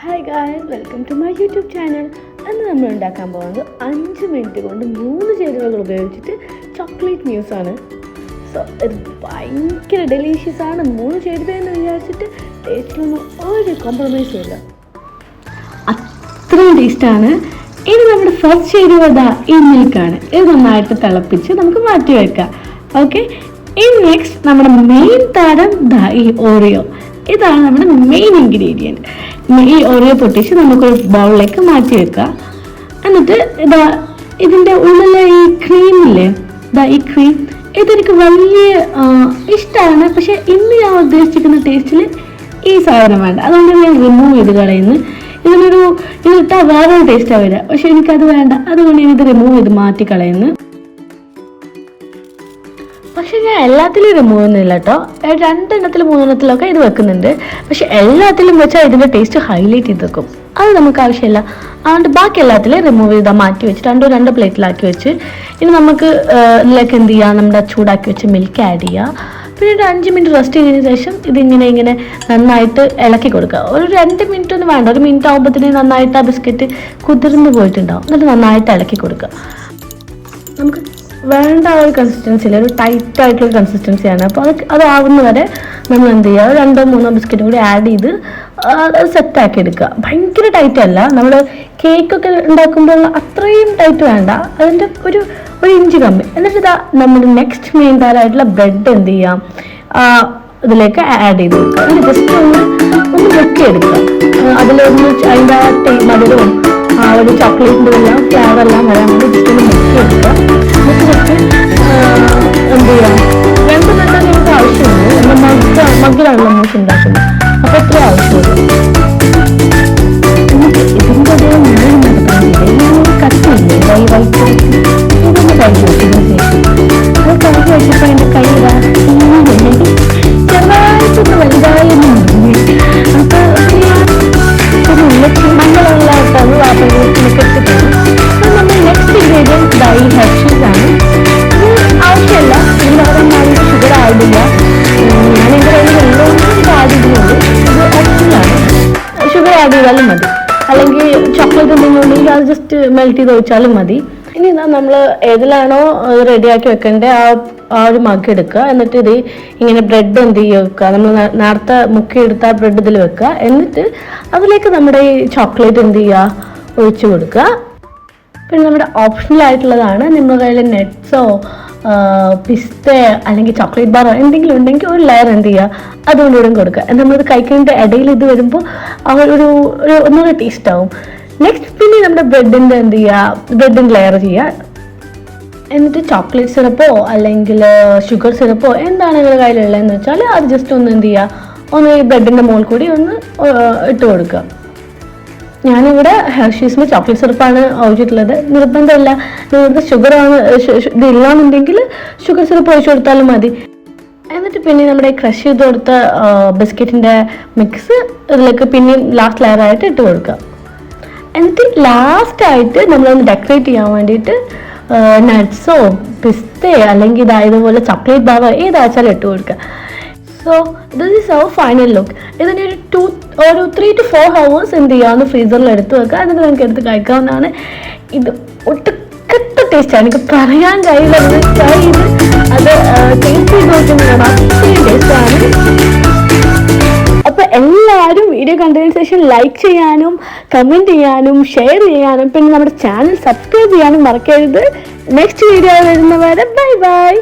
Hi guys welcome to my YouTube channel അന്ന് നമ്മൾ ഉണ്ടാക്കാൻ പോകുന്നത് അഞ്ച് മിനിറ്റ് കൊണ്ട് മൂന്ന് ചേരുവകൾ ഉപയോഗിച്ചിട്ട് ചോക്ലേറ്റ് ന്യൂസ് ആണ്. സോ ഇത് ഭയങ്കര ഡെലീഷ്യസ് ആണ്. മൂന്ന് ചേരുവ എന്ന് വിചാരിച്ചിട്ട് ടേസ്റ്റിലൊന്നും ഒരു കോംപ്രമൈസും ഇല്ല. അത്രയും ടേസ്റ്റാണ് ഇനി നമ്മുടെ ഫസ്റ്റ് ചേരുവ ഇതാ ഈ മിൽക്കാണ് ഇത് നന്നായിട്ട് തിളപ്പിച്ച് നമുക്ക് മാറ്റി വെക്കാം. ഓക്കെ ഇനി നെക്സ്റ്റ് നമ്മുടെ മെയിൻ താരം ദാ ഈ ഓറിയോ ഇതാണ് നമ്മുടെ മെയിൻ ഇൻഗ്രീഡിയന്റ് ഈ ഓറിയോ പൊട്ടിച്ച് നമുക്കൊരു ബൗളിലേക്ക് മാറ്റി വെക്കുക എന്നിട്ട് ഇതാ ഇതിന്റെ ഉള്ളിലെ ഈ ക്രീമില്ലേ ഇതാ ഈ ക്രീം ഇതെനിക്ക് വലിയ ഇഷ്ടമാണ് പക്ഷെ ഇന്ന് ഞാൻ ഉദ്ദേശിക്കുന്ന ടേസ്റ്റിൽ ഈ സാധനം വേണ്ട. അതുകൊണ്ട് ഞാൻ റിമൂവ് ചെയ്ത് കളയുന്നു. ഇതിനൊരു ഇതിട്ടാൽ വേറൊരു ടേസ്റ്റാണ് വരിക. പക്ഷെ എനിക്കത് വേണ്ട. അതുകൊണ്ട് ഞാൻ ഇത് റിമൂവ് ചെയ്ത് മാറ്റി കളയുന്നു. ഞാൻ എല്ലാത്തിലും റിമൂവ് ചെയ്യുന്നില്ല കേട്ടോ രണ്ടെണ്ണത്തിൽ മൂന്നെണ്ണത്തിലൊക്കെ ഇത് വെക്കുന്നുണ്ട്. പക്ഷെ എല്ലാത്തിലും വെച്ചാൽ ഇതിന്റെ ടേസ്റ്റ് ഹൈലൈറ്റ് ചെയ്ത് വെക്കും. അത് നമുക്ക് ആവശ്യമില്ല. അതുകൊണ്ട് ബാക്കി എല്ലാത്തിലും റിമൂവ് ചെയ്താൽ മാറ്റി വെച്ച് രണ്ടോ രണ്ട് പ്ലേറ്റിലാക്കി വെച്ച് ഇനി നമുക്ക് ഇതിലേക്ക് എന്ത് ചെയ്യാം? നമ്മുടെ ചൂടാക്കി വെച്ച് മിൽക്ക് ആഡ് ചെയ്യുക പിന്നെ ഒരു അഞ്ച് മിനിറ്റ് റെസ്റ്റ് ചെയ്തതിന് ശേഷം ഇതിങ്ങനെ ഇങ്ങനെ നന്നായിട്ട് ഇളക്കി കൊടുക്കുക. ഒരു രണ്ട് മിനിറ്റ് ഒന്നും വേണ്ട. ഒരു മിനിറ്റ് ആകുമ്പോഴത്തേന് നന്നായിട്ട് ആ ബിസ്ക്കറ്റ് കുതിർന്ന് പോയിട്ടുണ്ടാവും. എന്നിട്ട് നന്നായിട്ട് ഇളക്കി കൊടുക്കുക. നമുക്ക് വേണ്ട ഒരു കൺസിസ്റ്റൻസിയിൽ ഒരു ടൈറ്റ് ആയിട്ടുള്ള കൺസിസ്റ്റൻസിയാണ് അപ്പോൾ അത് അതാവുന്ന വരെ നമ്മൾ എന്ത് ചെയ്യുക രണ്ടോ മൂന്നോ ബിസ്ക്കറ്റ് കൂടി ആഡ് ചെയ്ത് അത് സെറ്റാക്കി എടുക്കുക. ഭയങ്കര ടൈറ്റ് അല്ല. നമ്മൾ കേക്കൊക്കെ ഉണ്ടാക്കുമ്പോൾ അത്രയും ടൈറ്റ് വേണ്ട. അതിന്റെ ഒരു ഒരു ഇഞ്ച് കമ്മി. എന്നിട്ട് ഇതാ നമ്മുടെ നെക്സ്റ്റ് മെയിൻ പാലായിട്ടുള്ള ബ്രെഡ് എന്ത് ചെയ്യാം ഇതിലേക്ക് ആഡ് ചെയ്ത് കൊടുക്കുക. ജസ്റ്റ് ഒന്ന് ഒന്ന് എടുക്കുക. അതിലൊന്ന് അതിന്റെ ആ മധുരവും ആ ഒരു ചോക്ലേറ്റിന്റെ എല്ലാം ഫ്ലേവർ എല്ലാം വരാൻ വേണ്ടി ജസ്റ്റ് ഒന്ന് മുക്കിയെടുക്കുക മുക്കി മഗ്ഗിലാണല്ലോ മൂസ് ഉണ്ടാക്കുന്നത് അപ്പോൾ എത്ര ആവശ്യമുള്ളൂ ഇതിന്റെ ഒരു ഞാൻ നടക്കുന്നില്ലേ ഒരു കട്ടിയില്ലേ വൈ വൈറ്റ് ആഡ് ചെയ്താലും മതി. അല്ലെങ്കിൽ ചോക്ലേറ്റ് എന്തെങ്കിലും ഉണ്ടെങ്കിൽ അത് ജസ്റ്റ് മെൽറ്റ് ചെയ്ത് ഒഴിച്ചാലും മതി. ഇനി നമ്മൾ ഏതിലാണോ റെഡിയാക്കി വെക്കേണ്ടത് ആ ആ ഒരു മഗ് എടുക്കുക. എന്നിട്ട് ഇത് ഇങ്ങനെ ബ്രെഡ് എന്ത് ചെയ്യുക വെക്കുക. നമ്മൾ നേരത്തെ മുക്കിയെടുത്ത ആ ബ്രെഡ് ഇതിൽ വെക്കുക. എന്നിട്ട് അതിലേക്ക് നമ്മുടെ ഈ ചോക്ലേറ്റ് എന്ത് ചെയ്യുക? ഒഴിച്ചു കൊടുക്കുക. പിന്നെ നമ്മുടെ ഓപ്ഷണൽ ആയിട്ടുള്ളതാണ് നിങ്ങളുടെ കയ്യിൽ നെറ്റ്സോ പിസ്ത അല്ലെങ്കിൽ ചോക്ലേറ്റ് ബാറോ എന്തെങ്കിലും ഉണ്ടെങ്കിൽ ഒരു ലെയർ എന്ത് ചെയ്യുക? അതുകൊണ്ടുകൂടെ കൊടുക്കുക. നമ്മളത് കഴിക്കുന്നതിന്റെ ഇടയിൽ ഇത് വരുമ്പോൾ ആ ഒരു ഒരു ഒന്നുകൂടെ ടേസ്റ്റ് ആവും. നെക്സ്റ്റ് പിന്നെ നമ്മുടെ ബ്രെഡിന്റെ എന്ത് ചെയ്യുക? ബ്രെഡിന്റെ ലെയർ ചെയ്യുക. എന്നിട്ട് ചോക്ലേറ്റ് സിറപ്പോ അല്ലെങ്കിൽ ഷുഗർ സിറപ്പോ എന്താണ് നിങ്ങളുടെ കയ്യിലുള്ളതെന്ന് വെച്ചാൽ അത് ജസ്റ്റ് ഒന്ന് എന്ത് ചെയ്യുക? ഒന്ന് ഈ ബ്രെഡിന്റെ മുകളിൽ കൂടി ഒന്ന് ഇട്ട് കൊടുക്കുക. ഞാനിവിടെ ഹെർഷീസിന് ചോക്ലേറ്റ് സിറപ്പാണ് ഒഴിച്ചിട്ടുള്ളത് നിർബന്ധമില്ല. നിങ്ങൾക്ക് ഷുഗറാണ് ഇത് ഇല്ലാന്നുണ്ടെങ്കിൽ ഷുഗർ സിറപ്പ് ഒഴിച്ചു കൊടുത്താലും മതി. എന്നിട്ട് പിന്നെ നമ്മുടെ ക്രഷ് ചെയ്ത് കൊടുത്ത ബിസ്ക്കറ്റിന്റെ മിക്സ് ഇതിലേക്ക് പിന്നെയും ലാസ്റ്റ് ലെയറായിട്ട് ഇട്ട് കൊടുക്കുക. എന്നിട്ട് ലാസ്റ്റായിട്ട് നമ്മളൊന്ന് ഡെക്കറേറ്റ് ചെയ്യാൻ വേണ്ടിയിട്ട് നട്ട്സോ പിസ്തയോ അല്ലെങ്കിൽ ഇതായതുപോലെ ചോക്ലേറ്റ് ബാവോ ഏതാച്ചാലും ഇട്ട് കൊടുക്കുക. So this is our final look ഇതിന്റെ ഒരു ടു ഒരു ത്രീ ടു ഫോർ ഹവേഴ്സ് എന്ത് ചെയ്യാവുന്ന ഫ്രീസറിൽ എടുത്ത് വെക്കുക. എന്നിട്ട് നമുക്ക് എടുത്ത് കഴിക്കാവുന്നതാണ്. ഇത് ഒട്ടുക്കത്തെ ടേസ്റ്റാണ് എനിക്ക് പറയാൻ കഴിയില്ല അത് ടേസ്റ്റ് ചെയ്ത് നോക്കുന്നതാണ് അത്രയും ടേസ്റ്റാണ് അപ്പോൾ എല്ലാവരും വീഡിയോ കണ്ടതിന് ശേഷം ലൈക്ക് ചെയ്യാനും കമന്റ് ചെയ്യാനും ഷെയർ ചെയ്യാനും പിന്നെ നമ്മുടെ ചാനൽ സബ്സ്ക്രൈബ് ചെയ്യാനും മറക്കരുത്. നെക്സ്റ്റ് വീഡിയോ വരുന്നവരെ ബൈ ബൈ